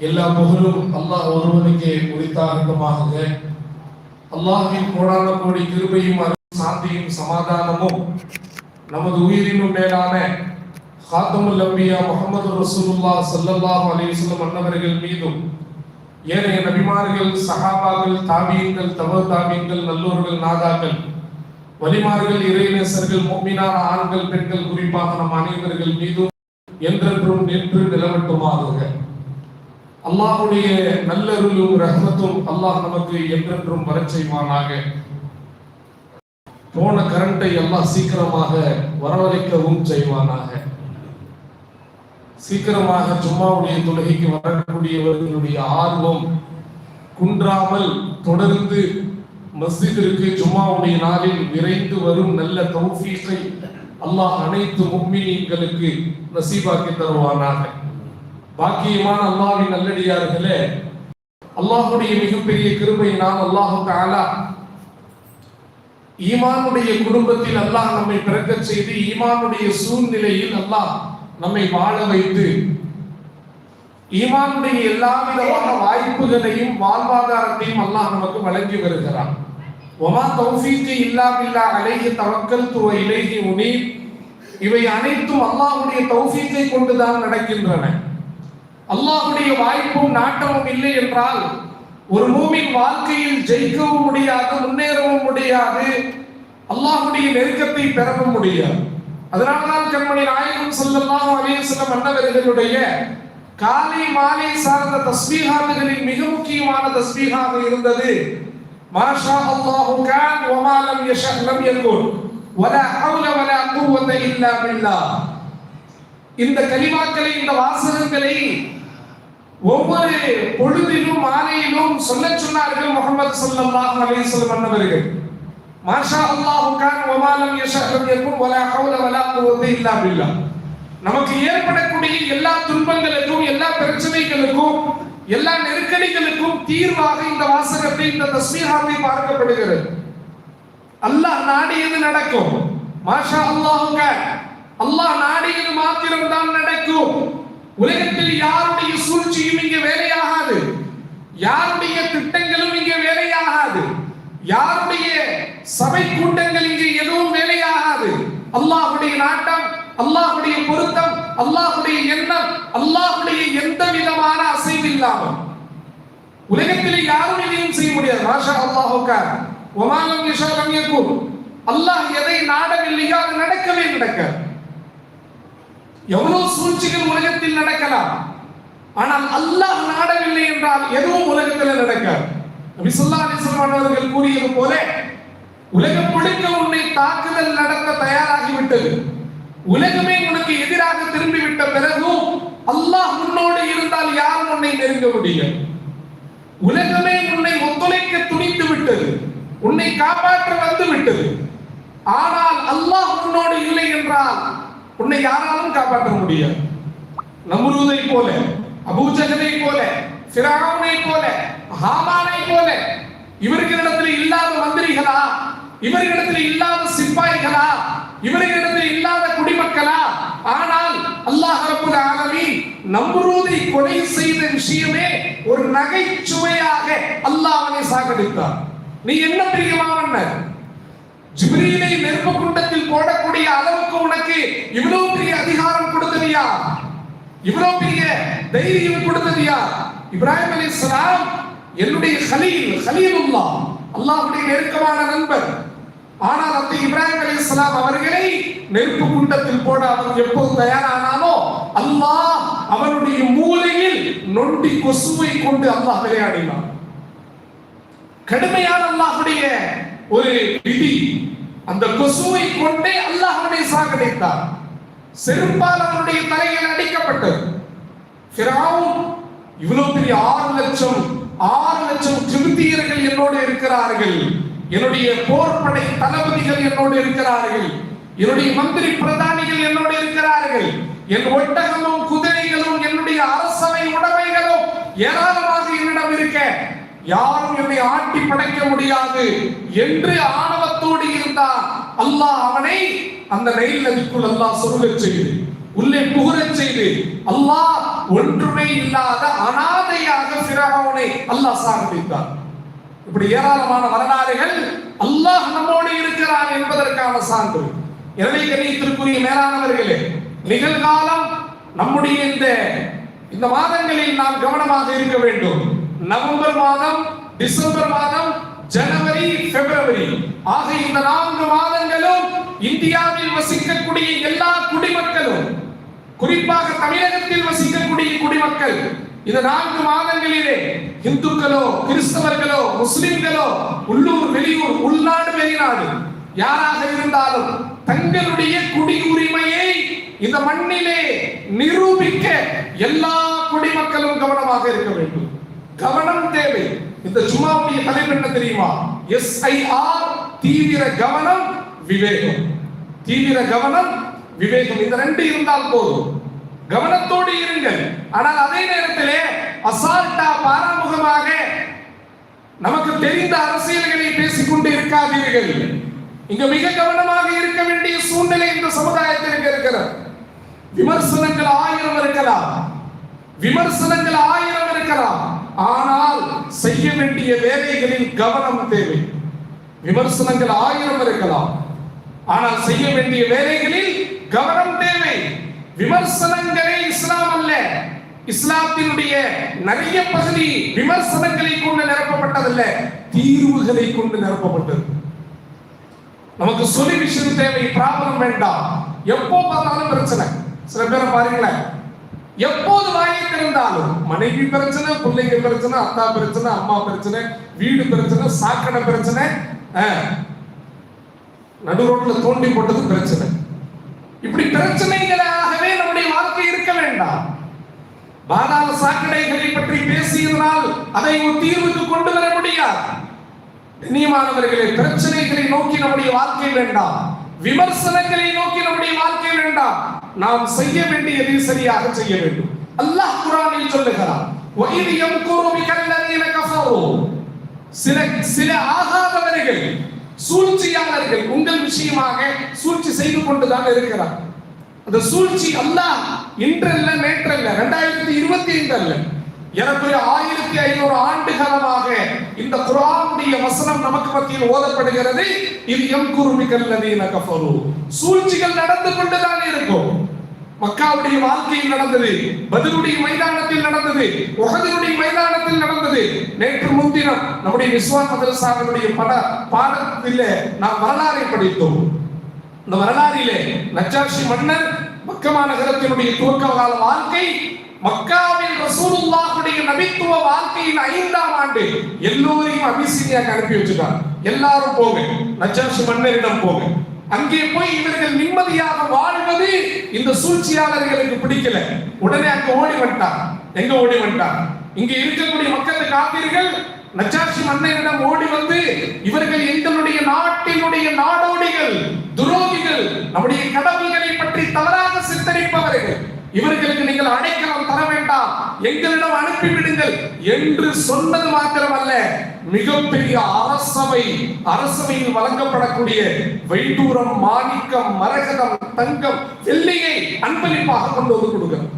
எல்லா புகழும் அல்லாஹ் ஒருவனுக்கே உரித்தாகட்டுமாக அல்லாஹின் கோடான கோடி கிருபையும் சாந்தியும் சமாதானமும் நமது உயிரினும் மேலான ஹாத்தமுல் அம்பியா முகமது ரசூலுல்லா சல்லல்லாஹ் அலைஹி வஸல்லம் அன்னவர்கள் மீதும் ஏனைய நபிமார்கள் சஹாபாக்கள் தாபியங்கள் தமிழ் தாபியங்கள் நல்லோர்கள் நாதாக்கள் வலிமார்கள் இறைநேசர்கள் மோமினான ஆண்கள் பெண்கள் குறிப்பாக நம் அனைவர்கள் மீதும் என்றென்றும் நின்று நிலவட்டுமாக அல்லாஹுடைய நல்லருளும் ரஹ்மத்தும் அல்லாஹ் நமக்கு என்றென்றும் வரச் செய்வானாக. போன கரண்டை எல்லாம் சீக்கிரமாக வரவழைக்கவும் செய்வானாக. சீக்கிரமாக சும்மாவுடைய தொழுகைக்கு வரக்கூடியவர்களுடைய ஆர்வம் குன்றாமல் தொடர்ந்து மஸ்ஜிதிற்கு சும்மாவுடைய நாளில் விரைந்து வரும் நல்ல தௌஃபீஸை அல்லாஹ் அனைத்து முக்மினீன்களுக்கு நசீபாக்கி தருவானாக. பாக்கியமான அல்லாஹ்வின் நல்லடியார்களே அல்லாஹுடைய மிகப்பெரிய கிருபையினால் அல்லாஹு தாலா ஈமானுடைய குடும்பத்தில் அல்லாஹ் நம்மை பிறக்கச் செய்து ஈமானுடைய சூழ்நிலையில் அல்லாஹ் நம்மை வாழ வைத்து ஈமானுடைய எல்லா விதமான வாய்ப்புகளையும் வாழ்வாதாரத்தையும் அல்லாஹ் நமக்கு வழங்கி வருகிறான். ஒமா தௌஃபீக்கு இல்லா பில்லா அலைஹி தவக்கல் துவ இலைஹி உனி இவை அனைத்தும் அல்லாஹ்வுடைய தௌஃபீக்கை கொண்டுதான் நடக்கின்றன. அல்லாஹுடைய வாய்ப்பும் நாட்டமும் இல்லை என்றால் ஒரு மூமின் வாழ்க்கையில் ஜெயிக்கவும் முடியாது முன்னேறவும் முடியாது அல்லாஹுடைய நெருக்கத்தை பெறவும் முடியாது. அதனால்தான் கண்மணி நாயகம் ஸல்லல்லாஹு அறிய சில அன்னவர்களுடைய காலை மாலை சார்ந்த தஸ்பீஹாத்துகளில் மிக முக்கியமான தஸ்மீகாக இருந்தது மாஷா அல்லாஹு கான் வமா லம் யஷா லம் யகுன். வலா ஹவுல வலா குவத இல்லா பில்லாஹ் இந்த கலிமாக்களை இந்த வாசகங்களை ஒவ்வொரு பொழுதிலும் மாலையிலும் சொல்ல சொன்னார்கள் முகமது சல்லாஹ் அலைஹி வஸல்லம் அன்னவர்கள். மாஷா அல்லாஹு கான் வமா லம் யஷா வலா ஹவுல வலா குவத இல்லா பில்லாஹ் நமக்கு ஏற்படக்கூடிய எல்லா துன்பங்களுக்கும் எல்லா பிரச்சனைகளுக்கும் எல்லா நெருக்கடிகளுக்கும் தீர்வாக இந்த வாசகத்தை இந்த தஸ்மீஹாவை பார்க்கப்படுகிறது. அல்லாஹ் நாடியது நடக்கும். மாஷா அல்லாஹுங்க அல்லாஹ் நாடியது மாத்திரம் தான் நடக்கும். உலகத்தில் யாருடைய சூழ்ச்சியும் இங்கே வேலையாகாது. யாருடைய திட்டங்களும் இங்கே வேலையாகாது. யாருடைய சபை கூட்டங்கள் இங்கே எதுவும் வேலையாகாது. அல்லாஹுடைய நாட்டம் அல்லாஹுடைய பொருத்தம் அல்லாஹுடைய எண்ணம் அல்லாஹுடைய எந்த விதமான இல்லாமல் உலகத்திலே யாரும் எதையும் செய்ய முடியாது. மாஷா அல்லாஹுக்கார் ஒமாலம் யஷாலம் யகுன். அல்லாஹ் எதை நாடவில்லையோ அது நடக்கவே நடக்க. எவ்வளவு சூழ்ச்சிகள் உலகத்தில் நடக்கலாம். ஆனால் அல்லாஹ் நாடவில்லை என்றால் எதுவும் உலகத்தில் நடக்காது நபி ஸல்லல்லாஹு அவர்கள் கூறியது போல உலகம் முழுக்க உன்னை தாக்குதல் நடத்த தயாராகிவிட்டது. உலகமே உனக்கு எதிராக திரும்பிவிட்ட பிறகும் அல்லாஹ் உன்னோடு இருந்தால் யாரும் உன்னை நெருங்க முடியும்? உலகமே உன்னை ஒத்துழைக்க துணித்து விட்டது. உன்னை காப்பாற்ற வந்து விட்டது. ஆனால் அல்லாஹ் உன்னோடு இல்லை என்றால் உன்னை யாராலும் காப்பாற்ற முடியாது. நம்ரூதை போல அபூஜகனை போல சிராவனை போல ஹாமானை போல இவர்களிடத்தில் இல்லாத மந்திரிகளா? இவர்களிடத்தில் இல்லாத சிப்பாய்களா? இவர்களிடத்தில் இல்லாத குடிமக்களா? ஆனால் அல்லாஹ் ரப்புல் நம்ரூதை கொலை செய்த விஷயமே ஒரு நகைச்சுவையாக அல்லாஹ் அவனை சாகடித்தார். நீ என்ன பிரியமாவன்னர் ஜிப்ரீலை நெருப்பு குண்டத்தில் போடக்கூடிய அளவுக்கு உனக்கு இவ்வளவு பெரிய அதிகாரம் கொடுத்தது யார்? இவ்வளவு பெரிய தைரியம் கொடுத்தது யார்? இப்ராஹிம் இஸ்லாம் என்னுடைய ஹலீல் ஹலீலுல்லா அல்லாஹ்வுடைய நெருக்கமான நண்பர். ஆனால் அந்த இப்ராஹிம் அலைஹிஸ்ஸலாம் அவர்களை நெருப்பு குண்டத்தில் போட அவர் எப்போது தயாரானாலும் அல்லாஹ் அவனுடைய மூலையில் நொண்டி கொசுவை கொண்டு அல்லாஹ் விளையாடினான். கடுமையான அல்லாஹுடைய ஒரு விதி அந்த கொசுவை கொண்டே அல்லாஹ் அவனை சாகடித்தார் செருப்பால் அவனுடைய தலையில் அடிக்கப்பட்டது. ஃபிரௌன் இவ்வளவு பெரிய ஆறு லட்சம் ஆறு லட்சம் திருத்தியர்கள் என்னோடு இருக்கிறார்கள். என்னுடைய போர்படை தளபதிகள் என்னோடு இருக்கிறார்கள். என்னுடைய மந்திரி பிரதானிகள் என்னோடு இருக்கிறார்கள். என் ஒட்டகமும் குதிரைகளும் என்னுடைய அரசவை உடைமைகளும் ஏராளமாக என்னிடம் இருக்க யாரும் என்னை ஆட்டி படைக்க முடியாது என்று ஆணவத்தோடு இருந்தார் அல்லாஹ் அவனை அந்த ரயில் நதிக்குள் அல்லாஹ் சொல்ல செய்து உள்ளே புகுரச் செய்து அல்லாஹ் ஒன்றுமே இல்லாத அனாதையாக சிறகவனை அல்லாஹ் சாகடித்தார் இப்படி ஏராளமான வரலாறுகள் அல்லாஹ் நம்மோடு இருக்கிறான் என்பதற்கான சான்று. எனவே கணியத்திற்குரிய மேலானவர்களே நிகழ்காலம் நம்முடைய இந்த இந்த மாதங்களில் நாம் கவனமாக இருக்க வேண்டும். நவம்பர் மாதம் டிசம்பர் மாதம் ஜனவரி பிப்ரவரி. ஆக இந்த நான்கு மாதங்களும் இந்தியாவில் வசிக்கக்கூடிய எல்லா குடிமக்களும் குறிப்பாக தமிழகத்தில் வசிக்கக்கூடிய குடிமக்கள் இந்த நான்கு மாதங்களிலே இந்துக்களோ கிறிஸ்தவர்களோ முஸ்லிம்களோ உள்ளூர் வெளியூர் உள்நாடு வெளிநாடு யாராக இருந்தாலும் தங்களுடைய குடியுரிமையை இந்த மண்ணிலே நிரூபிக்க எல்லா குடிமக்களும் கவனமாக இருக்க வேண்டும். கவனம் தேவை. இந்த சும்மாவுடைய தலைப்பு என்ன தெரியுமா? எஸ்ஐஆர் தீவிர கவனம் விவேகம். தீவிர கவனம் விவேகம். இந்த ரெண்டு இருந்தால் போதும். கவனத்தோடு இருங்கள். ஆனால் அதே நேரத்திலே அசால்ட்டா பாராமுகமாக நமக்கு தெரிந்த அரசியல்களை பேசிக்கொண்டு இருக்காதீர்கள். இங்க மிக கவனமாக இருக்க வேண்டிய சூழ்நிலை இந்த சமுதாயத்திற்கு இருக்கிறது. விமர்சனங்கள் ஆயிரம் இருக்கலாம். விமர்சனங்கள் ஆயிரம் இருக்கலாம். ஆனால் செய்ய வேண்டிய வேலைகளில் கவனம் தேவை. விமர்சனங்கள் ஆயிரம் இருக்கலாம். ஆனால் செய்ய வேண்டிய வேலைகளில் கவனம் தேவை. விமர்சனங்களே இஸ்லாம் அல்ல. இஸ்லாத்தினுடைய நிறைய பகுதி விமர்சனங்களை கொண்டு நிரப்பப்பட்டதல்ல. தீர்வுகளை கொண்டு நிரப்பப்பட்டது. நமக்கு சொல்யூஷன் தேவை ப்ராப்ளம் வேண்டாம். எப்போ பார்த்தாலும் பிரச்சனை. சில பேரை பாருங்களேன். எப்போது வாயை திறந்தாலும் மனைவி பிரச்சனை பிள்ளைங்க பிரச்சனை அத்தா பிரச்சனை அம்மா பிரச்சனை வீடு பிரச்சனை சாக்கடை பிரச்சனை அஹ், நடு ரோட்ல தோண்டி போட்டது பிரச்சனை. இப்படி பிரச்சனைகளாகவே நம்முடைய வாழ்க்கை இருக்க வேண்டாம். பாதாள சாக்கடைகளை பற்றி பேசியதனால் அதை ஒரு தீர்வுக்கு கொண்டு வர முடியாது. கண்ணியமானவர்களே பிரச்சனைகளை நோக்கி நம்முடைய வாழ்க்கை வேண்டாம். விமர்சனங்களை நோக்கி நம்முடைய வாழ்க்கை வேண்டாம். நாம் செய்ய வேண்டியதை சரியாக செய்ய வேண்டும் அல்லாஹ் குரானில் சொல்லுகிறார் وَإِذْ يَمْكُرُ بِكَ الَّذِينَ كَفَرُوا சில சில ஆகாதவர்கள் சூழ்ச்சியாளர்கள் உங்கள் விஷயமாக சூழ்ச்சி செய்து கொண்டுதான் இருக்கிறார் அந்த சூழ்ச்சி அல்லாஹ் இன்றல்ல நேற்றல்ல ரெண்டாயிரத்தி இருபத்தி ஐந்து அல்ல எனக்கு ஆயிரத்தி ஐநூறு ஆண்டு காலமாக இந்த குரானுடைய வசனம் நமக்கு மத்தியில் ஓதப்படுகிறது. இது எம் குருமிகல்லதீன கஃபரு. சூழ்ச்சிகள் நடந்து கொண்டுதான் இருக்கும். மக்காவுடைய வாழ்க்கையில் நடந்தது பதிலுடைய மைதானத்தில் நடந்தது உஹதினுடைய மைதானத்தில் நடந்தது. நேற்று முன்தினம் நம்முடைய விஸ்வான் மதரசாவினுடைய பட பாடத்தில் நாம் வரலாறை படித்தோம். இந்த வரலாறிலே நஜாஷி மன்னர் மக்கமா நகரத்தினுடைய துவக்க கால வாழ்க்கை மக்காவில் ரசூலுல்லாஹுடைய நபித்துவ வாழ்க்கையின் ஐந்தாம் ஆண்டு எல்லோரையும் அபிசீனியாக அனுப்பி வச்சுட்டார். எல்லாரும் போங்க. நஜாஷி மன்னரிடம் போங்க. அங்கே போய் இவர்கள் நிம்மதியாக வாழ்வது இந்த சூழ்ச்சியாளர்களுக்கு பிடிக்கல. உடனே அங்க ஓடி வந்துட்டார். எங்க ஓடி வந்துட்டார்? இங்க இருக்கக்கூடிய மக்கள் காப்பீர்கள். நஜாஷி மன்னரிடம் ஓடி வந்து இவர்கள் எங்களுடைய நாட்டினுடைய நாடோடிகள் துரோகிகள் நம்முடைய கடவுள்களை தவறாக சித்தரிப்பவர்கள் இவர்களுக்கு நீங்கள் அடைக்கலம் தர வேண்டாம். எங்களிடம் அனுப்பிவிடுங்கள் என்று சொன்னது மாத்திரமல்ல மிகப்பெரிய அரசவை அரசவையில் வழங்கப்படக்கூடிய வைடூரம் மாணிக்கம் மரகதம் தங்கம் வெள்ளியை அன்பளிப்பாக கொண்டு வந்து கொடுக்கிறார்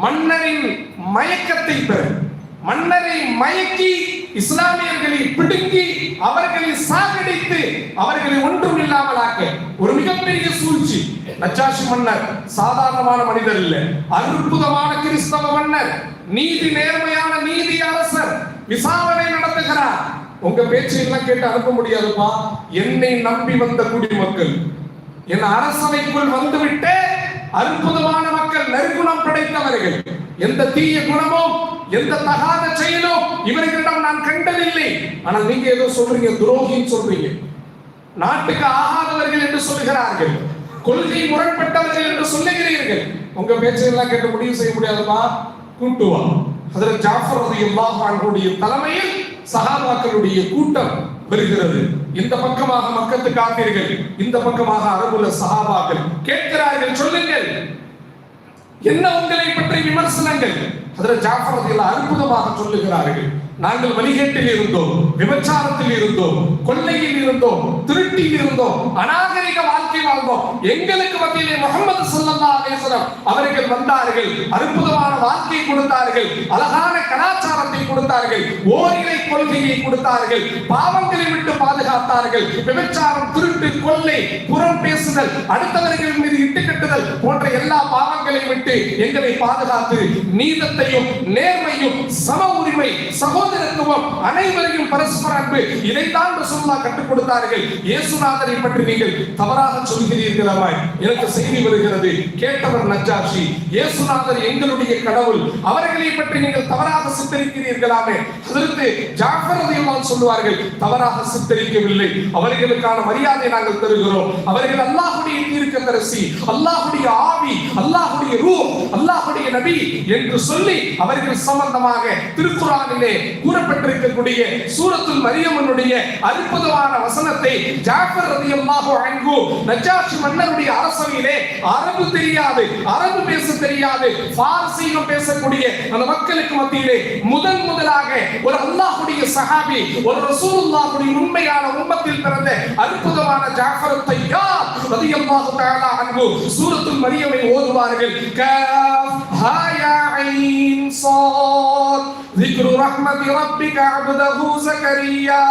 மன்னரின் மயக்கத்தை பெறும் மன்னரை மயக்கி இஸ்லாமியர்களை பிடுங்கி அவர்களை சாகடித்து அவர்களை ஒன்றும் இல்லாமலாக்க ஒரு மிகப்பெரிய சூழ்ச்சி. நச்சாசி மன்னர் சாதாரணமான மனிதர் இல்ல. அற்புதமான கிறிஸ்தவ மன்னர் நீதி நேர்மையான நீதி அரசர் விசாரணை நடத்துகிறார். உங்க பேச்சு எல்லாம் கேட்டு அனுப்ப முடியாதுப்பா. என்னை நம்பி வந்த குடிமக்கள் என் அரசவைக்குள் வந்துவிட்டு அற்புதமான மக்கள் நற்குணம் படைத்தவர்கள் எந்த தீய குணமும் எந்த தகாத செயலோ இவர்களிடம் நான் கண்டதில்லை. ஆனால் நீங்க ஏதோ சொல்றீங்க துரோகின்னு சொல்றீங்க. நாட்டுக்கு ஆகாதவர்கள் என்று சொல்கிறார்கள். கொள்கை முரண்பட்டவர்கள் என்று சொல்லுகிறீர்கள். உங்க பேச்சையெல்லாம் கேட்டு முடிவு செய்ய முடியாதுமா கூட்டுவா அதில் ஜாஃபர் ரலியல்லாஹு அன்ஹுடைய தலைமையில் சகாபாக்களுடைய கூட்டம் வருகிறது. இந்த பக்கமாக மக்கத்து காப்பீர்கள் இந்த பக்கமாக அரபுல சகாபாக்கள் கேட்கிறார்கள் சொல்லுங்கள். என்ன உங்களை பற்றி விமர்சனங்கள்? அதில் ஜாஃபர் ரலியல்லாஹு அற்புதமாக சொல்லுகிறார்கள். நாங்கள் வழிகேட்டில் இருந்தோம் விபச்சாரத்தில் இருந்தோம் கொள்ளையில் இருந்தோம் திருட்டியில் இருந்தோம் அநாகரிக வாழ்க்கை வாழ்ந்தோம். எங்களுக்கு மத்தியிலே முகமது ஸல்லல்லாஹு அலைஹி அவர்கள் வந்தார்கள் அற்புதமான வாழ்க்கை கொடுத்தார்கள் அழகான கலாச்சாரத்தை கொடுத்தார்கள் ஓரிரை கொள்கையை கொடுத்தார்கள் பாவங்களை விட்டு பாதுகாத்தார்கள் விபச்சாரம் திருட்டு கொள்ளை புறம் பேசுதல் அடுத்தவர்கள் மீது இட்டுக்கட்டுதல் போன்ற எல்லா பாவங்களை விட்டு எங்களை பாதுகாத்து நீதத்தையும் நேர்மையும் சம உரிமை சகோதரத்துவம் அனைவரையும் பரஸ்பர அன்பு. இதைத்தான் ரசூலுல்லாஹ் கற்றுக் கொடுத்தார்கள். இயேசுநாதரை பற்றி நீங்கள் தவறாக சொல்கிறீர்களாய் எனக்கு செய்தி வருகிறது. கேட்டவர் நஜ்ஜாஷி. இயேசுநாதர் எங்களுடைய கடவுள். அவர்களை பற்றி நீங்கள் தவறாக சித்தரிக்கிறீர்களாமே. அதற்கு ஜாஃபர் ரலியல்லாஹு சொல்லுவார்கள் தவறாக சித்தரிக்கவில்லை. அவர்களுக்கான மரியாதை நாங்கள் தருகிறோம். அவர்கள் அல்லாஹ்வுடைய தீர்க்கதரிசி அல்லாஹுடைய ஆவி அல்லாஹுடைய ரூ அல்லாஹுடைய நபி என்று சொல்லி அவர்கள் சம்பந்தமாக திருக்குறானிலே கூறப்பட்டிருக்கக்கூடிய சூரத்துல் மரியம்மனுடைய அற்புதமான வசனத்தை ஜாஃபர் ரதியல்லாஹு அன்ஹு நஜாஷி மன்னருடைய அரசவையிலே அரபு தெரியாது அரபு பேச தெரியாது பாரசீகம் பேசக்கூடிய அந்த மக்களுக்கு மத்தியிலே முதன் முதலாக ஒரு அல்லாஹுடைய சஹாபி ஒரு ரசூலுல்லாஹுடைய உண்மையான உம்மத்தில் பிறந்த அற்புதமான ஜாஃபர் தையார் ரதியல்லாஹு தஆலா அன்ஹு சூரத்துல் மரியமை ஓதுவார்கள். கஃப் ஹா யா ஐன் சாத் ذكر رحمة ربك عبده زكريا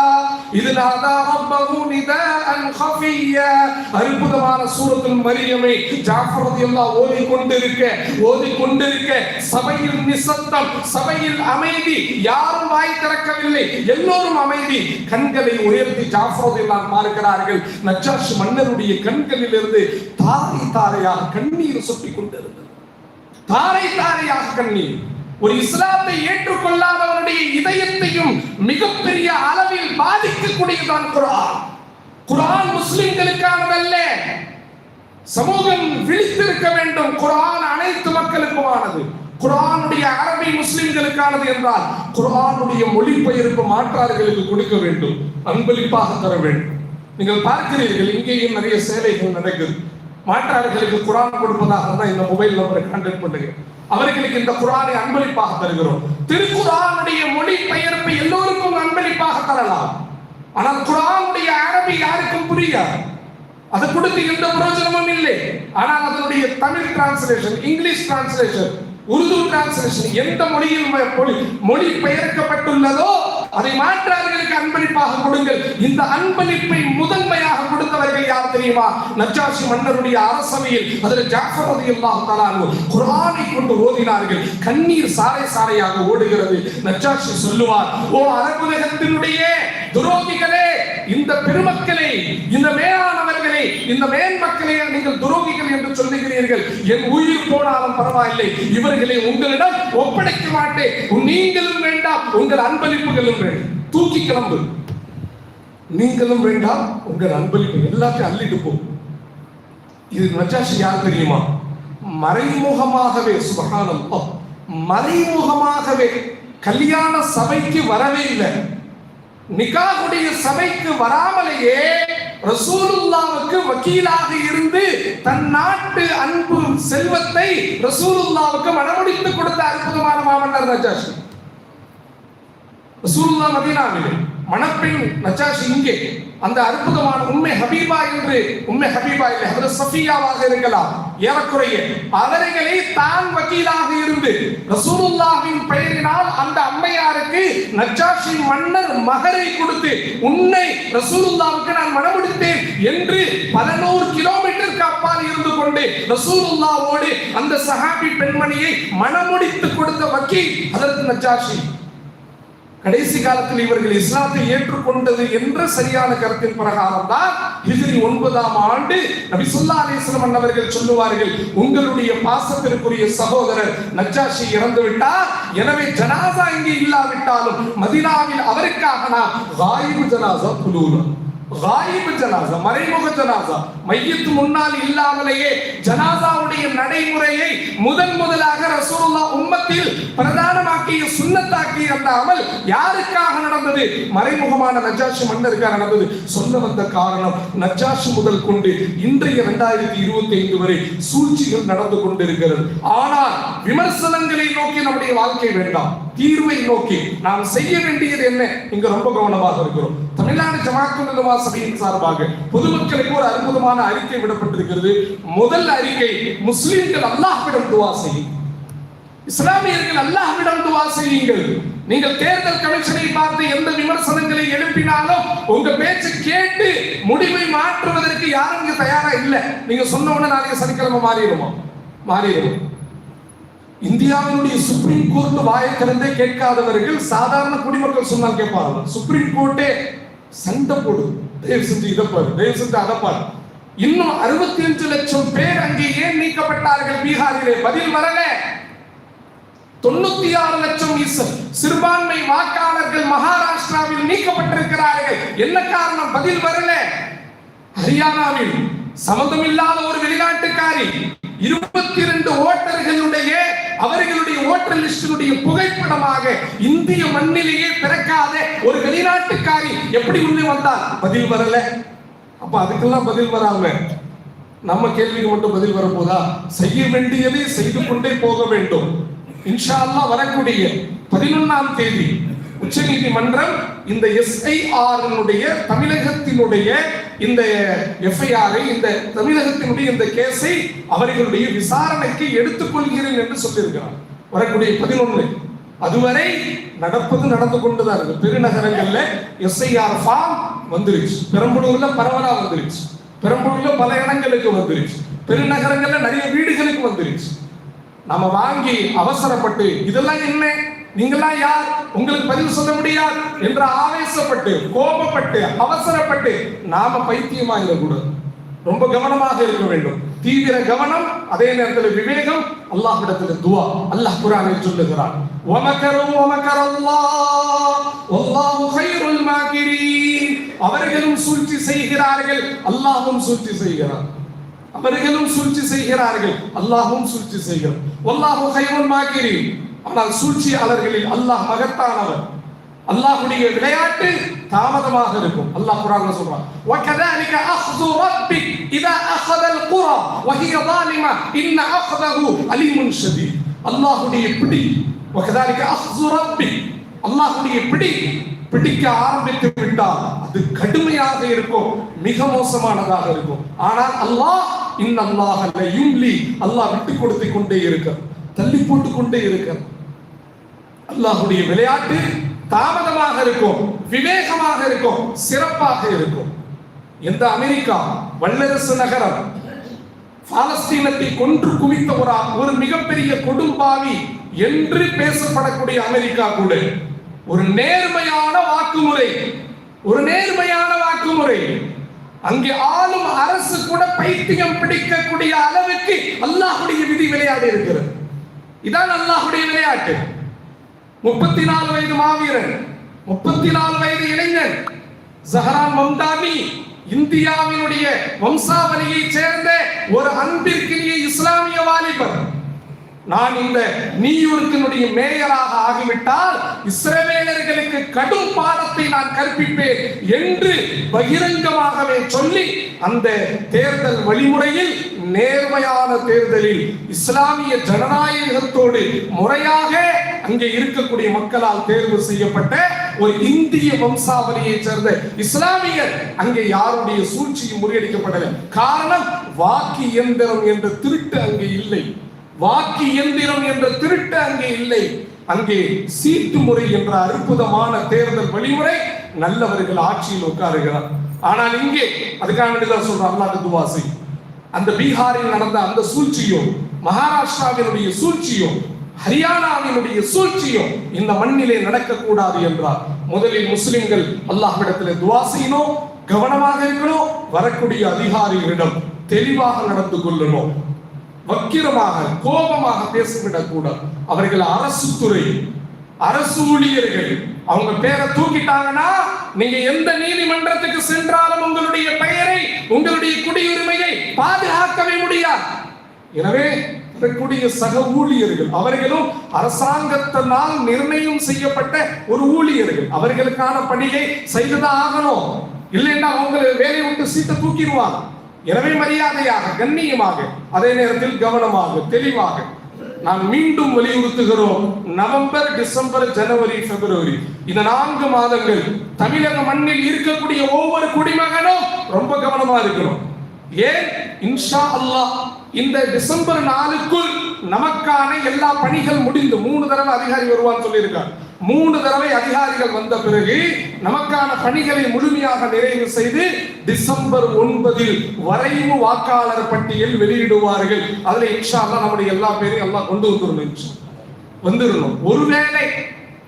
إذ نادى ربه نداء خفيا அற்புதமான சூரத்துல் மரியமை ஜாஃபர் ரலியல்லாஹு ஓதி கொண்டிருக்க ஓதி கொண்டிருக்க சபையில் நிசத்தம் சபையில் அமைதி யாரும் வாய் திறக்கவில்லை எல்லோரும் அமைதி கண்களை உயர்த்தி ஜாஃபர் ரலியல்லாஹு பார்க்கிறார்கள் நஜ்ஜாஷ் மன்னருடைய கண்களில் இருந்து தாரை தாரையாக கண்ணீர் சொட்டிக் கொண்டிருந்தது தாரை தாரையாக கண்ணீர் ஒரு இஸ்லாத்தை ஏற்றுக்கொள்ளாதவனுடைய இதயத்தையும் மிகப்பெரிய அளவில் பாதிக்கக்கூடியதான் குரான் குரான் முஸ்லிம்களுக்கானதல்ல. சமூகம் விழித்திருக்க வேண்டும். குரான் அனைத்து மக்களுக்குமானது. குரானுடைய அரபி முஸ்லிம்களுக்கானது என்றால் குரானுடைய மொழிபெயர்ப்பு மாற்றார்களுக்கு கொடுக்க வேண்டும். அன்பளிப்பாக தர வேண்டும். நீங்கள் பார்க்கிறீர்கள் இங்கேயும் நிறைய சேவைகள் நடக்குது. மாற்றார்களுக்கு குரான் கொடுப்பதாக தான் இந்த மொபைல் நம்பரை கான்டாக்ட் பண்ணுங்க. அவர்களுக்கு இந்த குரானை அன்பளிப்பாக தருகிறோம். திருக்குரானுடைய மொழிபெயர்ப்பு எல்லோருக்கும் அன்பளிப்பாக தரலாம். ஆனால் குரானுடைய அரபி யாருக்கும் புரியாது. அதை கொடுத்து எந்த பிரயோஜனமும் இல்லை. ஆனால் அதனுடைய Tamil translation English translation Urdu translation எந்த மொழியில் மொழி மொழி பெயர்க்கப்பட்டுள்ளதோ அதை மாற்றார்களுக்கு அன்பளிப்பாக கொடுங்கள். இந்த அன்பளிப்பை முதன்மையாக கொடுத்தவர்கள் யார் தெரியுமா? நஜ்ஜாஷி மன்னருடைய அரசவையில் அதில் ஜாஃபர் ரலியல்லாஹு தரார்கள் குரானை கொண்டு ஓதினார்கள். கண்ணீர் சாலை சாலையாக ஓடுகிறது. நஜ்ஜாஷி சொல்லுவார் ஓ அரபுலகத்தினுடைய துரோகிகளே இந்த பெருமக்களே இந்த மேலானவர்களே இந்த மேன்மக்களை நீங்கள் துரோகிகள் என்று சொல்லுகிறீர்கள். என் உயிர் போனாலும் பரவாயில்லை. இவர்களை உங்களிடம் ஒப்படைக்க மாட்டேன். நீங்களும் வேண்டாம். உங்கள் அன்பளிப்புகளும் வேண்டாம் தூக்கி கிளம்பு. நீங்களும் வேண்டாம் உங்கள் அன்பளிப்பு எல்லாத்தையும் அள்ளிட்டு போ. இது நஜாஷி யார் தெரியுமா? மறைமுகமாகவே சுபகானம் மறைமுகமாகவே கல்யாண சபைக்கு வரவே இல்லை. நிகாவுடைய சபைக்கு வராமலேயே ரசூலுல்லாவுக்கு வக்கீலாக இருந்து தன் நாட்டு அன்பு செல்வத்தை ரசூலுல்லாவுக்கு மனமுடித்து கொடுத்த அற்புதமான மாமன்னர் நஜாஷி. ரசூல்லா மதீனாவிலே மணப்பெண் நஜாஷி இங்கே. அந்த அற்புதமான உண்மை ஹபீபா என்று உண்மை ஹபீபா இல்லை ஹதரத் சஃபியாவாக இருக்கலாம். ஏறக்குறைய அவர்களை தான் வக்கீலாக இருந்து ரசூலுல்லாவின் பெயரினால் அந்த அம்மையாருக்கு நஜாஷி மன்னர் மகரை கொடுத்து உன்னை ரசூலுல்லாவுக்கு நான் மனமுடித்தேன் என்று பல நூறு கிலோமீட்டருக்கு அப்பால் இருந்து கொண்டு ரசூலுல்லாவோடு அந்த சஹாபி பெண்மணியை மனமுடித்து கொடுத்த வக்கீல் அதற்கு நஜாஷி. கடைசி காலத்தில் இவர்கள் இஸ்லாத்தை ஏற்றுக்கொண்டது என்ற சரியான கருத்தின் பிரகாரம் தான் ஹிஜ்ரி ஒன்பதாம் ஆண்டு நபி அலிஸ்லம் அவர்கள் சொல்லுவார்கள் உங்களுடைய பாசத்திற்குரிய சகோதரர் நஜாஷி இறந்து விட்டார். எனவே ஜனாசா இங்கே இல்லாவிட்டாலும் மதினாவில் அவருக்காக நான் காயிபு ஜனாசா புலூரம் காயிபு ஜனாசா மறைமுக ஜனாசா. மையத்து முன்னால் இல்லாமலேயே ஜனாசாவுடைய நடைமுறையை முதன் முதலாக ரசூலுல்லா உம்மத்தில் பிரதானமாக்கிய சுண்ணத்தாக்கி அந்த அமல் யாருக்காக நடந்தது? மறைமுகமான நஜாஷி மன்னருக்காக நடந்தது. சொல்ல வந்த காரணம் நஜாஷி முதல் கொண்டு இன்றைய இரண்டாயிரத்தி இருபத்தி ஐந்து வரை சூழ்ச்சிகள் நடந்து கொண்டிருக்கிறது. ஆனால் விமர்சனங்களை நோக்கி நம்முடைய வாழ்க்கை வேண்டாம். தீர்வை நோக்கி நாம் செய்ய வேண்டியது என்ன? இங்க ரொம்ப கவனமாக இருக்கிறோம். தமிழ்நாடு ஜமாத்துல் சபையின் சார்பாக பொதுமக்களுக்கு ஒரு அற்புதமான அறிக்கை விடப்பட்டிருக்கிறது. முதல் அறிக்கை முஸ்லிம்கள் அல்லாஹ்விடம் துவா செய்யும் இஸ்லாமியர்கள் அல்லாஹ்விடம் துவா செய்யுங்கள். நீங்கள் தேர்தல் கமிஷனை பார்த்து எந்த விமர்சனங்களை எழுப்பினாலும் உங்க பேச்சு கேட்டு முடிவை மாற்றுவதற்கு யாரும் இங்க தயாரா இல்லை. நீங்க சொன்ன உடனே நாளைக்கு சனிக்கிழமை மாறிடுமா? மாறிடுவோம் இந்தியாவினுடைய சுப்ரீம் கோர்ட் வாயை திறந்தே கேட்காதவர்கள் சாதாரண குடிமக்கள் சொன்னால் கேட்பார்கள். சுப்ரீம் கோர்ட்டே சண்டை போடுது. தயவு செஞ்சு இதை பாரு தயவு செஞ்சு அதை பாரு. இன்னும் அறுபத்தி அஞ்சு லட்சம் பேர் அங்கே ஏன் நீக்கப்பட்டார்கள் பீகாரிலே? பதில் வரல. தொண்ணூத்தி ஆறு லட்சம் சிறுபான்மை வாக்காளர்கள் மகாராஷ்டிராவில் நீக்கப்பட்டிருக்கிறார்கள். என்ன காரணம்? பதில் வரல. ஹரியானாவில் சம்மந்தமில்லாத ஒரு வெளிநாட்டுக்காரி இருபத்தி இரண்டு ஓட்டர்கள் அவர்களுடைய ஓட்டர் லிஸ்டினுடைய புகைப்படமாக இந்திய மண்ணிலேயே பிறக்காத ஒரு வெளிநாட்டுக்காரி எப்படி உள்ளே வந்தால்? பதில் வரல. அப்ப அதுக்கெல்லாம் பதில் வராம நம்ம கேள்விக்கு மட்டும் பதில் வரப்போதா? செய்ய வேண்டியதை செய்து கொண்டே போக வேண்டும். இன்ஷா அல்லா வரக்கூடிய பதினொன்னாம் தேதி உச்சநீதிமன்றம் இந்த எஸ்ஐஆர் தமிழகத்தினுடைய இந்த எஃப்ஐஆரை இந்த தமிழகத்தினுடைய இந்த கேஸை அவர்களுடைய விசாரணைக்கு எடுத்துக்கொள்கிறேன் என்று சொல்லியிருக்கிறார். வரக்கூடிய பதினொன்று. அதுவரை நடப்பது நடந்து கொண்டுதான் இருக்கு பெருநகரங்கள்ல எஸ்ஐஆர் ஃபார்ம் வந்துருச்சு. பெரம்பலூர்ல பரவலா வந்துருச்சு. பெரம்பலூர்ல பல இடங்களுக்கு வந்துருச்சு. பெருநகரங்கள்ல நிறைய வீடுகளுக்கு வந்துருச்சு. நம்ம வாங்கி அவசரப்பட்டு இதெல்லாம் என்ன? நீங்களா யார்? உங்களுக்கு பதில் சொல்ல முடியாது என்று ஆவேசப்பட்டு கோபப்பட்டு அவசரப்பட்டு நாம பைத்தியமாயிடக்கூடாது ரொம்ப கவனமாக இருக்க வேண்டும். தீவிர கவனம் அதே நேரத்தில் விவேகம் அல்லாஹ்விடத்தில் துவா. அல்லாஹ் குரானில் சொல்லுகிறான் வமக்கரு அல்லாஹ் வல்லாஹு கைருல் மாக்கிரீன் அவர்களும் சூழ்ச்சி செய்கிறார்கள் அல்லாஹ்வும் சூழ்ச்சி செய்கிறான். அவர்களும் சூழ்ச்சி செய்கிறார்கள் அல்லாஹ்வும் சூழ்ச்சி செய்கிறான். வல்லாஹு கைருல் மாக்கிரீன் ஆனால் சூழ்ச்சியாளர்களில் அல்லாஹ் மகத்தானவர் அல்லாஹ்வுடைய விளையாட்டு தாமதமாக இருக்கும் அல்லாஹ் குர்ஆன்ல சொல்றான் وكذلك اخذ ربك اذا اخذ القرى وهي ظالمه ان اخذه اليم شديد அல்லாஹ்வுடைய பிடி وكذلك اخذ ربك அல்லாஹ்வுடைய பிடி பிடிக்க ஆரம்பித்து விட்டால் அது கடுமையாக இருக்கும் மிக மோசமானதாக இருக்கும் ஆனால் அல்லாஹ் இன்னல்லாஹ ல யும்லி அல்லாஹ் விட்டு கொடுத்து கொண்டே இருக்கிறார் தள்ளி போட்டு கொண்டே இருக்கிறார் அல்லாஹுடைய விளையாட்டு தாமதமாக இருக்கும் விவேகமாக இருக்கும் சிறப்பாக இருக்கும். எந்த அமெரிக்கா வல்லரசு நகரம் பாலஸ்தீனத்தை கொன்று குவித்த ஒரு ஒரு மிகப்பெரிய கொடும்பாவி என்று பேசப்படக்கூடிய அமெரிக்கா கூட. ஒரு நேர்மையான வாக்குமுறை ஒரு நேர்மையான வாக்குமுறை. அங்கே ஆளும் அரசு கூட பைத்தியம் பிடிக்கக்கூடிய அளவுக்கு அல்லாஹுடைய விதி விளையாடி இருக்கிறது. இதான் அல்லாஹுடைய விளையாட்டு. முப்பத்தி நாலு வயது மாவீரன் முப்பத்தி நாலு வயது இளைஞன் ஜஹரான் மம்தானி இந்தியாவினுடைய வம்சாவளியை சேர்ந்த ஒரு அன்பிற்கினிய இஸ்லாமிய வாலிபர். நான் இந்த நியூயோர்க்கினுடைய மேயராக ஆகிவிட்டால் இஸ்ரவேலர்களுக்கு கடும் பாடத்தை நான் கற்பிப்பேன் என்று பகிரங்கமாகவே சொல்லி அந்த தேர்தல் வழிமுறையில் நேர்மையான தேர்தலில் இஸ்லாமிய ஜனநாயகத்தோடு முறையாக அங்கே இருக்கக்கூடிய மக்களால் தேர்வு செய்யப்பட்ட ஒரு இந்திய வம்சாவளியை சேர்ந்த இஸ்லாமியர் அங்கே யாருடைய சூழ்ச்சியும் முறியடிக்கப்படவில்லை காரணம் வாக்கு இயந்திரம் என்ற திருட்டு அங்கே இல்லை. வாக்கு இயந்திரம் என்ற திருட்டு அங்கே இல்லை. அங்கே சீட்டு முறை என்ற அற்புதமான தேர்தல் வழிமுறை நல்லவர்கள் ஆட்சியில் உட்காருகிறார். ஆனால் இங்கே அதுக்காக வேண்டிதான் சொல்ற அல்லாஹ் துவாசி அந்த பீகாரில் நடந்த அந்த சூழ்ச்சியும் மகாராஷ்டிராவினுடைய சூழ்ச்சியும் ஹரியானாவினுடைய சூழ்ச்சியும் இந்த மண்ணிலே நடக்கக்கூடாது என்றார். முதலில் முஸ்லிம்கள் அல்லாஹ்விடத்திலே துவா செய்யணும் கவனமாக இருக்கணும் வரக்கூடிய அதிகாரிகளிடம் தெளிவாக நடந்து கொள்ளணும். வக்கிரமாக கோபமாக பேசிவிடக் கூடாது அவர்கள் அரசு துறை அரசு ஊழியர்கள் அவங்க பேரை தூக்கிட்டாங்கன்னா நீங்க எந்த நீதிமன்றத்துக்கு சென்றாலும் உங்களுடைய பெயரை உங்களுடைய குடியுரிமையை பாதுகாக்கவே முடியாது. எனவே இருக்கக்கூடிய சக ஊழியர்கள். அவர்களும் அரசாங்கத்தினால் நிர்ணயம் செய்யப்பட்ட ஒரு ஊழியர்கள். அவர்களுக்கான பணியை செய்துதான் ஆகணும். இல்லைன்னா அவங்களை வேலையை விட்டு சீட்டை தூக்கிடுவாங்க. எனவே மரியாதையாக கண்ணியமாக அதே நேரத்தில் கவனமாக தெளிவாக. நான் மீண்டும் வலியுறுத்துகிறோம். நவம்பர் டிசம்பர் ஜனவரி பிப்ரவரி. இந்த நான்கு மாதங்கள் தமிழக மண்ணில் இருக்கக்கூடிய ஒவ்வொரு குடிமகனும் ரொம்ப கவனமா இருக்கணும். ஏன்? இன்ஷா அல்லாஹ். இந்த டிசம்பர் நாளுக்குள் நமக்கான எல்லா பணிகள் முடிந்து மூணு தடவை அதிகாரி வருவான்னு சொல்லியிருக்கார். மூணு தடவை அதிகாரிகள் வந்த பிறகு நமக்கான பணிகளை முழுமையாக நிறைவு செய்து டிசம்பர் ஒன்பதில் வரைவு வாக்காளர் பட்டியல் வெளியிடுவார்கள். அதுல இன்ஷா அல்லாஹ் நம்முடைய எல்லா பேரையும் எல்லாம் கொண்டு வந்துடணும் வந்துடணும். ஒருவேளை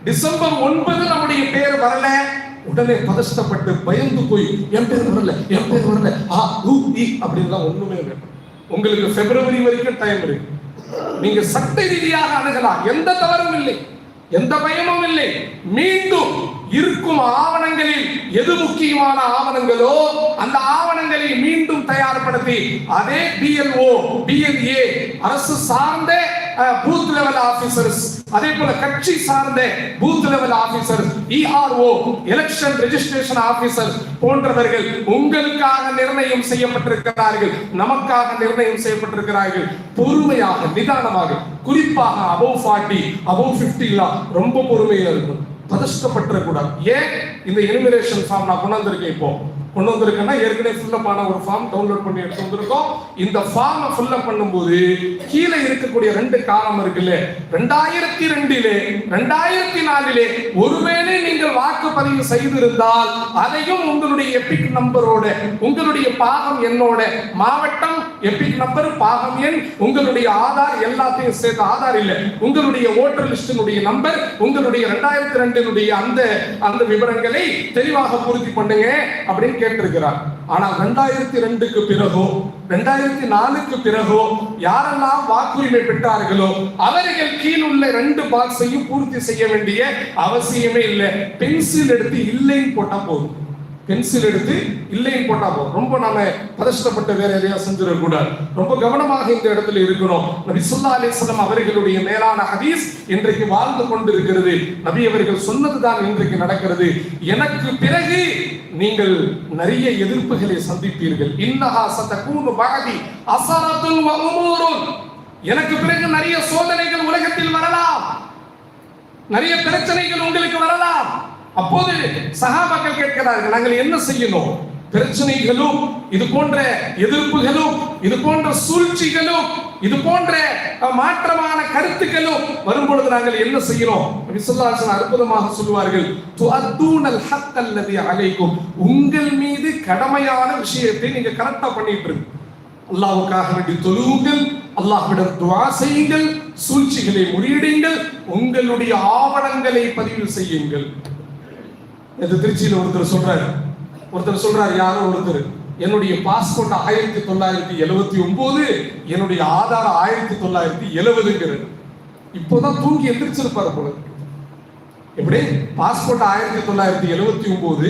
டிசம்பர் ஒன்பது நம்முடைய பேர் வரல உடனே பதஷ்டப்பட்டு பயந்து போய் என் பேர் வரல என் பேர் வரல ஆ ஊ அப்படின்னு ஒண்ணுமே இல்லை. உங்களுக்கு பிப்ரவரி வரைக்கும் டைம் இருக்கு. நீங்க சட்ட ரீதியாக அணுகலாம். எந்த தவறும் இல்லை. எந்த பயமும் இல்லை. மீண்டும் இருக்கும் ஆவணங்களில் எது முக்கியமான ஆவணங்களோ அந்த ஆவணங்களை மீண்டும் தயார்படுத்தி அதே பிஎல்ஓ பிஎல்ஏ அரசு சார்ந்த பூத் லெவல் ஆபீசர்ஸ் அதே போல கட்சி சார்ந்த booth level officer ERO election registration officer போன்றவர்கள் உங்களுக்காக நிர்ணயம் செய்யப்பட்டிருக்கிறார்கள் நமக்காக நிர்ணயம் செய்யப்பட்டிருக்கிறார்கள். பொறுமையாக நிதானமாக குறிப்பாக அபவ் ஃபார்ட்டி அபவ் ஃபிஃப்டிலாம் ரொம்ப பொறுமையா இருக்கும் பதஷ்டப்பட்டுறக்கூடாது. ஏன்? இந்த எலிமினேஷன் ஃபார்ம் நான் கொண்டு வந்திருக்கேன் இப்போ. கொண்டு வந்திருக்கேன்னா ஏற்கனவே ஃபில்லப் ஆன ஒரு ஃபார்ம் டவுன்லோட் பண்ணி எடுத்து வந்திருக்கோம். இந்த ஃபார்மை ஃபில்லப் பண்ணும்போது கீழே இருக்கக்கூடிய ரெண்டு காலம் இருக்குல்ல ரெண்டாயிரத்தி ரெண்டிலே ரெண்டாயிரத்தி நாலிலே ஒருவேளை நீங்கள் வாக்குப்பதிவு செய்திருந்தால் அதையும் உங்களுடைய எபிக் நம்பரோட உங்களுடைய பாகம் என்னோட மாவட்டம் எபிக் நம்பர் பாகம் எண் உங்களுடைய ஆதார் எல்லாத்தையும் சேர்த்து ஆதார் இல்லை உங்களுடைய ஓட்டர் லிஸ்டினுடைய நம்பர் உங்களுடைய ரெண்டாயிரத்தி ரெண்டினுடைய அந்த அந்த விவரங்களை தெளிவாக பூர்த்தி பண்ணுங்க அப்படின்னு கேட்டிருக்கிறார். ஆனால் ரெண்டாயிரத்தி ரெண்டுக்கு பிறகோ ரெண்டாயிரத்தி நாலுக்கு பிறகோ யாரெல்லாம் வாக்குரிமை பெற்றார்களோ அவர்கள் கீழ் உள்ள ரெண்டு பாக்ஸையும் பூர்த்தி செய்ய வேண்டிய அவசியமே இல்லை. பென்சில் எடுத்து இல்லைன்னு போட்டா போதும். பென்சில் எடுத்து இல்லைன்னு போட்டா போதும் ரொம்ப நாம பதஷ்டப்பட்ட வேற எதையா செஞ்சிடக்கூடாது ரொம்ப கவனமாக இந்த இடத்துல இருக்கணும். நபி சொல்லா அலிஸ்லாம் அவர்களுடைய மேலான ஹதீஸ் இன்றைக்கு வாழ்ந்து கொண்டிருக்கிறது. நபி அவர்கள் சொன்னதுதான் இன்றைக்கு நடக்கிறது. எனக்கு பிறகு நீங்கள் நிறைய எதிர்ப்புகளை சந்திப்பீர்கள். இன்னஹா சதகூனு பாதி அசரத்துன் வ எனக்கு பிறகு நிறைய சோதனைகள் உலகத்தில் வரலாம். நிறைய பிரச்சனைகள் உங்களுக்கு வரலாம். அப்போது சகாபாக்கள் கேட்கிறார்கள் நாங்கள் என்ன செய்யணும்? பிரச்சனைகளும் இது போன்ற எதிர்ப்புகளும் இது போன்ற சூழ்ச்சிகளும் இது போன்ற மாற்றமான கருத்துக்களும் வரும்பொழுது நாங்கள் என்ன செய்கிறோம் விசுவாசன் அற்புதமாக சொல்லுவார்கள் அலைக்கும். உங்கள் மீது கடமையான விஷயத்தை நீங்க கரெக்டா பண்ணிட்டு இருக்கு அல்லாவுக்காக வேண்டி தொழுவுங்கள் அல்லாஹ்விடம் துவா செய்யுங்கள் சூழ்ச்சிகளை முறியடிங்கள் உங்களுடைய ஆவணங்களை பதிவு செய்யுங்கள். இந்த திருச்சியில் ஒருத்தர் சொல்றாரு. ஒருத்தர் சொல்றாரு யாரோ ஒருத்தர் என்னுடைய பாஸ்போர்ட் ஆயிரத்தி தொள்ளாயிரத்தி எழுபத்தி ஒன்பது என்னுடைய ஆதார் ஆயிரத்தி தொள்ளாயிரத்தி எழுவதுங்கிறது. இப்போதான் தூங்கி எந்திரிச்சிருப்பார் போல எப்படி? பாஸ்போர்ட் ஆயிரத்தி தொள்ளாயிரத்தி எழுவத்தி ஒன்பது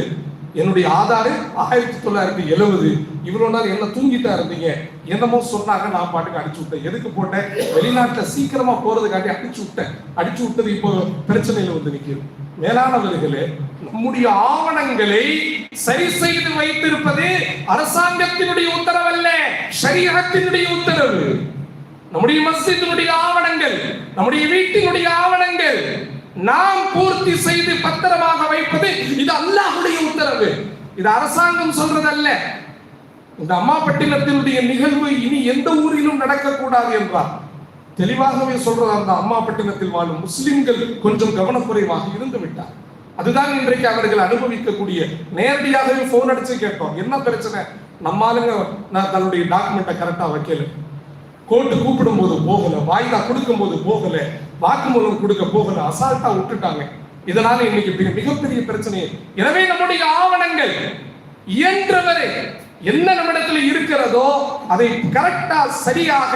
என்னுடைய ஆதாரு ஆயிரத்தி தொள்ளாயிரத்தி எழுவது. இவ்வளவு நாள் என்ன தூங்கிட்டா இருந்தீங்க? என்னமோ சொன்னாங்க நான் பாட்டுக்கு அடிச்சு விட்டேன். எதுக்கு போட்டேன்? வெளிநாட்டுல சீக்கிரமா போறதுக்காண்டி அடிச்சு விட்டேன். அடிச்சு விட்டது இப்போ பிரச்சனையில வந்து நிக்குது. மேலானவர்களே நம்முடைய ஆவணங்களை சரி செய்து வைத்திருப்பது அரசாங்கத்தினுடைய உத்தரவல்ல சரீரத்தினுடைய உத்தரவு. நம்முடைய மஸ்ஜித்தினுடைய ஆவணங்கள் நம்முடைய வீட்டினுடைய ஆவணங்கள் நாம் பூர்த்தி செய்து பத்திரமாக வைப்பது இது அல்லாஹுடைய உத்தரவு. இது அரசாங்கம் சொல்றதல்ல. இந்த அம்மாப்பட்டினத்தினுடைய நிகழ்வு இனி எந்த ஊரிலும் நடக்கக்கூடாது என்றார் தெளிவாகவே சொல்றது அந்த அம்மா பட்டினத்தில் வாழும் முஸ்லிம்கள் கொஞ்சம் கவனக்குறைவாக இருந்து விட்டார். அதுதான் இன்றைக்கு அவர்கள் அனுபவிக்கக்கூடிய நேரடியாகவே போன் அடிச்சு கேட்டோம். என்ன பிரச்சனை? நம்மாலுங்க நான் தன்னுடைய டாக்குமெண்ட்டை கரெக்டா வைக்கல. கோர்ட்டு கூப்பிடும் போது போகல வாய்தா கொடுக்கும் போது போகல வாக்குமூலம் கொடுக்க போகல அசால்ட்டா விட்டுட்டாங்க. இதனால இன்னைக்கு மிக- மிகப்பெரிய பிரச்சனை எனவே நம்முடைய ஆவணங்கள் இயன்றவரை என்ன நம்மிடத்துல இருக்கிறதோ அதை கரெக்டா சரியாக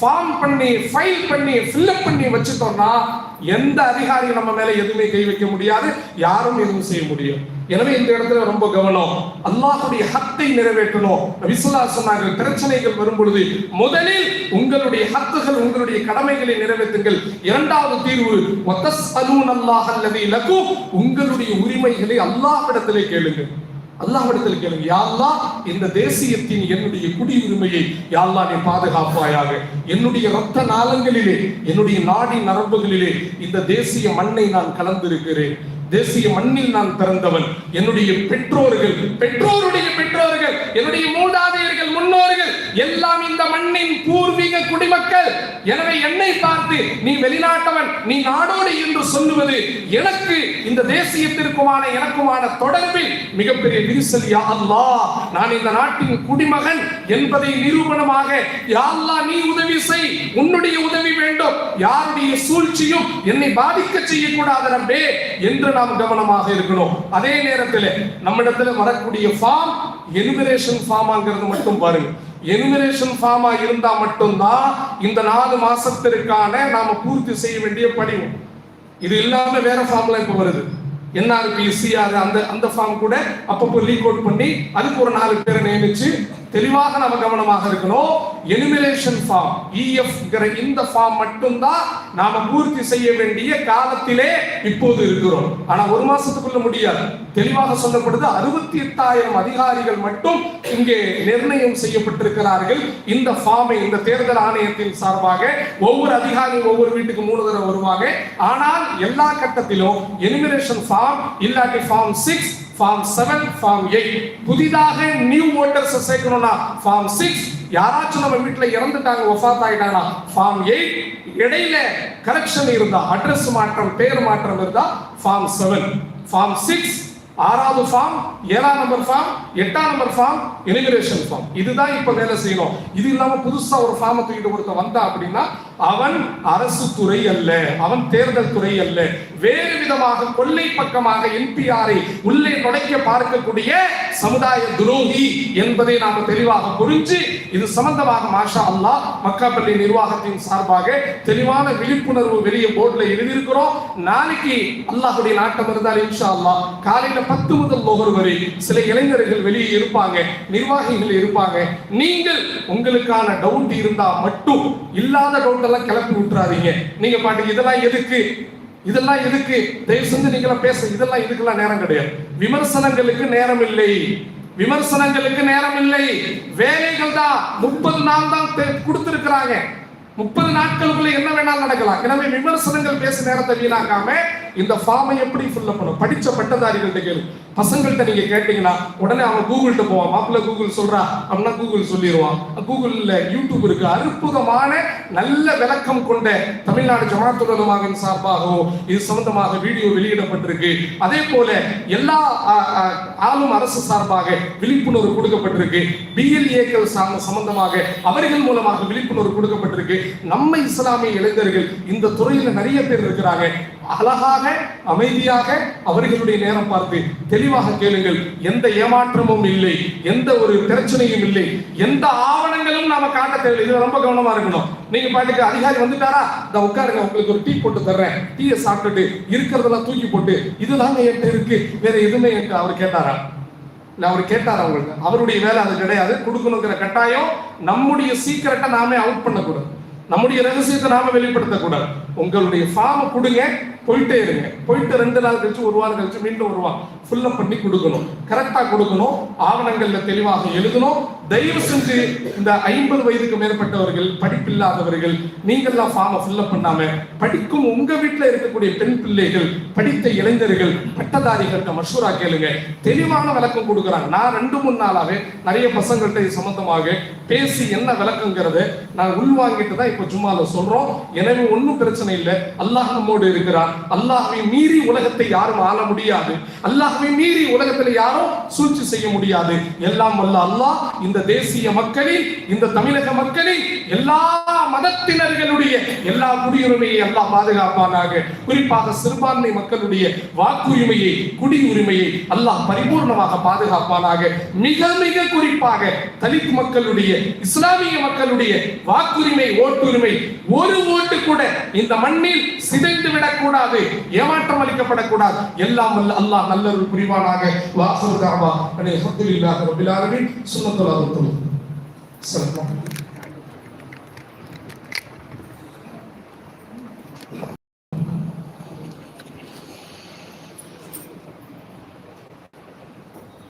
ஃபார்ம் பண்ணி ஃபைல் பண்ணி ஃபில்அப் பண்ணி வச்சுட்டோம்னா எந்த அதிகாரியும் நம்ம மேல எதுவுமே கை வைக்க முடியாது யாரும் எதுவும் செய்ய முடியும். எனவே இந்த இடத்துல ரொம்ப கவனம். அல்லாஹுடைய ஹத்தை நிறைவேற்றணும். விசுலா சொன்னார்கள் பிரச்சனைகள் வரும் பொழுது முதலில் உங்களுடைய ஹத்துகள் உங்களுடைய கடமைகளை நிறைவேற்றுங்கள். இரண்டாவது தீர்வு ஒத்தஸ்அலூன் அல்லாஹ் அல்லதி உங்களுடைய உரிமைகளை அல்லாஹ் இடத்திலே கேளுங்கள். அல்லாஹிடத்தில் கேளுங்க. யாழ்லா இந்த தேசியத்தின் என்னுடைய குடியுரிமையை யாழ்லா நீ பாதுகாப்பாயாக. என்னுடைய ரத்த நாளங்களிலே என்னுடைய நாடி நரம்புகளிலே இந்த தேசிய மண்ணை நான் கலந்திருக்கிறேன். தேசிய மண்ணில் நான் பிறந்தவன். என்னுடைய பெற்றோர்கள் பெற்றோருடைய பெற்றோர்கள் என்னுடைய மூதாதையர்கள் முன்னோர்கள் எல்லாம் இந்த மண்ணின் பூர்வீக குடிமக்கள். எனவே என்னை பார்த்து நீ வெளிநாட்டவன் நீ நாடோடி என்று சொல்லுவது எனக்கு இந்த தேசியத்திற்குமான எனக்குமான தொடர்பில் மிகப்பெரிய விரிசல். யா அல்லாஹ் நான் இந்த நாட்டின் குடிமகன் என்பதை நிரூபணமாக யாழ்லா நீ உதவி செய் உன்னுடைய உதவி வேண்டும் யாருடைய சூழ்ச்சியும் என்னை பாதிக்க செய்யக்கூடாது ரப்பே என்று நாம் கவனமாக இருக்கணும். அதே நேரத்தில் நம்மிடத்தில் வரக்கூடிய ஃபார்ம் எனுமரேஷன் ஃபார்மாங்கிறது மட்டும் பாருங்க. எனுமரேஷன் ஃபார்மா இருந்தா மட்டும்தான் இந்த நாலு மாசத்திற்கான நாம பூர்த்தி செய்ய வேண்டிய படிவம் இது இல்லாம வேற ஃபார்ம்ல இப்ப வருது. என்ஆர்பி சிஆர் அந்த அந்த ஃபார்ம் கூட அப்பப்போ லீக் அவுட் பண்ணி அதுக்கு ஒரு நாலு பேரை நியமிச்சு தெளிவாக நம்ம கவனமாக இருக்கணும். எனுமிலேஷன் ஃபார்ம் இஎஃப்ங்கிற இந்த ஃபார்ம் மட்டும்தான் நாம பூர்த்தி செய்ய வேண்டிய காலத்திலே இப்போது இருக்கிறோம். ஆனா ஒரு மாசத்துக்குள்ள முடியாது. தெளிவாக சொல்லப்படுது அறுபத்தி எட்டாயிரம் அதிகாரிகள் மட்டும் இங்கே நிர்ணயம் செய்யப்பட்டிருக்கிறார்கள். இந்த ஃபார்மை இந்த தேர்தல் ஆணையத்தின் சார்பாக ஒவ்வொரு அதிகாரியும் ஒவ்வொரு வீட்டுக்கு மூணு தடவை வருவாங்க. ஆனால் எல்லா கட்டத்திலும் எனிமினேஷன் ஃபார்ம் இல்லாட்டி form six form seven form eight புதிதாக நியூ ஓட்டர்ஸ் சேர்க்கணும்னா ஃபார்ம் சிக்ஸ் யாராச்சும் நம்ம வீட்டில் இறந்துட்டாங்க ஒஃபாத் ஆகிட்டாங்கன்னா ஃபார்ம் எயிட் இடையில கரெக்ஷன் இருந்தா அட்ரஸ் மாற்றம் பேர் மாற்றம் இருந்தா ஃபார்ம் செவன் ஃபார்ம் சிக்ஸ் ஆறாவது ஃபார்ம் ஏழாம் நம்பர் ஃபார்ம் எட்டாம் நம்பர் ஃபார்ம் இமிகிரேஷன் ஃபார்ம் இதுதான் இப்போ வேலை செய்யணும். இது இல்லாமல் புதுசாக ஒரு ஃபார்மை தூக்கிட்டு ஒருத்தர் வந்தா அப்படின்னா அவன் அரசு துறை அல்ல அவன் தேர்தல் துறை அல்ல. வேறு விதமாக கொள்ளை பக்கமாக என்பிஆரை உள்ளே நுழைக்க பார்க்கக்கூடிய சமுதாய துரோகி என்பதை நாம தெளிவாக புரிஞ்சு இது சம்பந்தமாக மாஷா அல்லாஹ் மக்காப்பள்ளி நிர்வாகத்தின் சார்பாக தெளிவான விழிப்புணர்வு வெளியே போர்டில் எழுதியிருக்கிறோம். நாளைக்கு அல்லாஹுடைய நாட்டம் இருந்தால் இன்ஷா அல்லாஹ் காலையில பத்து முதல் ஒவ்வொரு வரை சில இளைஞர்கள் வெளியே இருப்பாங்க நிர்வாகிகள் இருப்பாங்க. நீங்கள் உங்களுக்கான டவுட் இருந்தா மட்டும் இல்லாத டவுட் அதெல்லாம் கிளப்பி விட்டுறாதீங்க. நீங்க பாட்டுக்கு இதெல்லாம் எதுக்கு? இதெல்லாம் எதுக்கு? தயவு செஞ்சு நீங்களாம் பேச. இதெல்லாம் இதுக்கெல்லாம் நேரம் கிடையாது. விமர்சனங்களுக்கு நேரம் இல்லை. விமர்சனங்களுக்கு நேரம் இல்லை. வேலைகள் தான் முப்பது நாள் தான் கொடுத்திருக்கிறாங்க. முப்பது நாட்களுக்குள்ள என்ன வேணாலும் நடக்கலாம். எனவே விமர்சனங்கள் பேச நேரத்தை வீணாக்காம இந்த ஃபார்மை எப்படி ஃபில் பண்ணும் படிச்ச பட்டதாரிகள்ட்ட கேளு. பசங்கள்கிட்ட நீங்க கேட்டீங்கன்னா உடனே அவன் கூகுள்கிட்ட போவான். மாப்பிள்ள கூகுள் சொல்றா அப்படின்னா கூகுள் சொல்லிடுவான் கூகுள்ல யூடியூப் இருக்கு. அற்புதமான நல்ல விளக்கம் கொண்ட தமிழ்நாடு ஜமாத்துலமாவின் சார்பாகவும் இது சம்பந்தமாக வீடியோ வெளியிடப்பட்டிருக்கு. அதே போல எல்லா ஆளும் அரசு சார்பாக விழிப்புணர்வு கொடுக்கப்பட்டிருக்கு. பிஎல்ஏக்கள் சம்பந்தமாக அவர்கள் மூலமாக விழிப்புணர்வு கொடுக்கப்பட்டிருக்கு. நம்ம இஸ்லாமிய இளைஞர்கள் இந்த துறையில் நிறைய பேர் இருக்கிறாங்க. அழகாக அமைதியாக அவர்களுடைய நேரம் பார்த்து தெளிவாக கேளுங்கள் எந்த ஏமாற்றமும் இல்லை எந்த ஒரு பிரச்சனையும் இல்லை எந்த ஆவணங்களும் நாம காட்ட தேவையில்லை. இது ரொம்ப கவனமா இருக்கணும். நீங்க பாட்டுக்கு அதிகாரி வந்துட்டாரா? இந்த உட்காருங்க உங்களுக்கு ஒரு டீ போட்டு தர்றேன். டீயை சாப்பிட்டுட்டு இருக்கிறதெல்லாம் தூக்கி போட்டு இதுதாங்க என்கிட்ட இருக்கு. வேற எதுவுமே என்கிட்ட அவர் கேட்டாரா? அவர் கேட்டார் அவங்களுக்கு அவருடைய வேலை அது கிடையாது. கொடுக்கணுங்கிற கட்டாயம் நம்முடைய சீக்கிரட்டை நாமே அவுட் பண்ணக்கூடாது. நம்முடைய ரகசியத்தை நாம வெளிப்படுத்தக்கூடாது உங்களுடைய ஃபார்மை கொடுங்க போயிட்டே இருங்க. போயிட்டு ரெண்டு நாள் கழிச்சு ஒரு வாரம் கழிச்சு மீண்டும் வருவான் ஃபுல்லப் பண்ணி கொடுக்கணும். கரெக்டா கொடுக்கணும். ஆவணங்கள்ல தெளிவாக எழுதணும். தயவு செஞ்சு இந்த ஐம்பது வயதுக்கு மேற்பட்டவர்கள் படிப்பில்லாதவர்கள் நீங்கள்லாம் ஃபார்மை ஃபில்லப் பண்ணாம படிக்கும் உங்க வீட்டுல இருக்கக்கூடிய பெண் பிள்ளைகள் படித்த இளைஞர்கள் பட்டதாரிகள்கிட்ட மஷூரா கேளுங்க. தெளிவான விளக்கம் கொடுக்குறாங்க. நான் ரெண்டு மூணு நாளாவே நிறைய பசங்கள்கிட்ட இது சம்பந்தமாக பேசி என்ன விளக்கங்கிறத நான் உள்வாங்கிட்டு தான் இப்போ சும்மால சொல்றோம். எனவே ஒன்றும் பிரச்சனை இல்லை. அல்லாஹ் நம்மோடு இருக்கிறார் அல்லாஹை மீறி உலகத்தை யாரும் ஆள முடியாது. அல்லாஹை மீறி உலகத்தில் யாரும் சூழ்ச்சி செய்ய முடியாது. எல்லாம் வல்ல அல்லாஹ் இந்த தேசிய மக்களில் இந்த தமிழக மக்களில் எல்லா மதத்தினர்களுடைய எல்லா குடியுரிமையை அல்லாஹ் பாதுகாப்பானாக குறிப்பாக சிறுபான்மை மக்களுடைய வாக்குரிமையை குடியுரிமையை அல்லாஹ் பரிபூர்ணமாக பாதுகாப்பானாக மிக மிக குறிப்பாக தலித் மக்களுடைய இஸ்லாமிய மக்களுடைய வாக்குரிமை ஓட்டுரிமை ஒரு ஓட்டு கூட இந்த மண்ணில் சிதைந்து விடக்கூடாது ஏமாற்றம் அளிக்கப்படக்கூடாது. எல்லாம் வல்ல அல்லாஹ் நல்லருள் புரிவானாக. வாசல் தாவா. அனைத்து அல்ஹம்துலில்லாஹி ரப்பில் ஆலமீன். todo santo